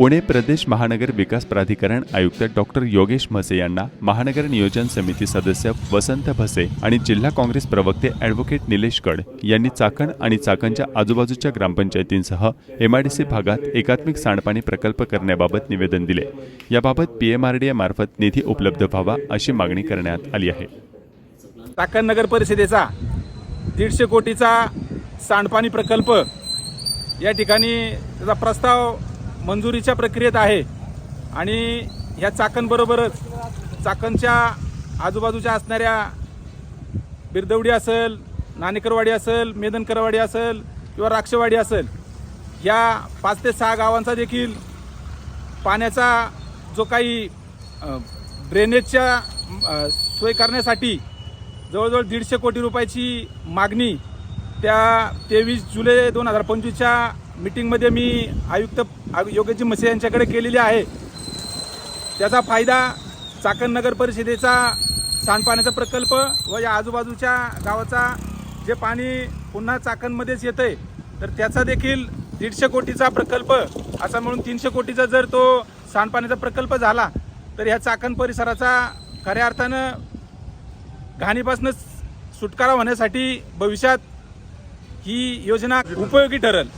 पुणे प्रदेश महानगर विकास प्राधिकरण आयुक्त डॉक्टर योगेश म्हसे यांना महानगर नियोजन समिती सदस्य वसंत भसे आणि जिल्हा काँग्रेस प्रवक्ते ॲडव्होकेट निलेश गड यांनी चाकण आणि चाकणच्या आजूबाजूच्या ग्रामपंचायतींसह एमआयडीसी भागात एकात्मिक सांडपाणी प्रकल्प करण्याबाबत निवेदन दिले. याबाबत पीएमआरडीए मार्फत निधी उपलब्ध व्हावा अशी मागणी करण्यात आली आहे. चाकण नगर परिषदेचा दीडशे कोटीचा सांडपाणी प्रकल्प या ठिकाणी त्याचा प्रस्ताव मंजुरीच्या प्रक्रियेत आहे. आणि ह्या चाकणबरोबरच चाकणच्या आजूबाजूच्या असणाऱ्या बिरदवडी असेल नाणेकरवाडी असेल मेदनकरवाडी असेल किंवा राक्षवाडी असेल या पाच ते सहा गावांचा देखील पाण्याचा जो काही ड्रेनेजच्या सोय करण्यासाठी जवळजवळ दीडशे कोटी रुपयाची मागणी त्या तेवीस जुलै दोन हजार पंचवीसच्या मिटिंगमध्ये मी आयुक्त आयु- योगेशजी मसे यांच्याकडे केलेली आहे. त्याचा फायदा चाकण नगर परिषदेचा सांडपाण्याचा प्रकल्प व या आजूबाजूच्या गावाचा जे पाणी पुन्हा चाकणमध्येच येतं आहे तर त्याचा देखील दीडशे कोटीचा प्रकल्प असा म्हणून तीनशे कोटीचा जर तो सांडपाण्याचा प्रकल्प झाला तर ह्या चाकण परिसराचा खऱ्या अर्थानं घाणीपासून सुटकारा होण्यासाठी भविष्यात ही योजना उपयोगी ठरेल.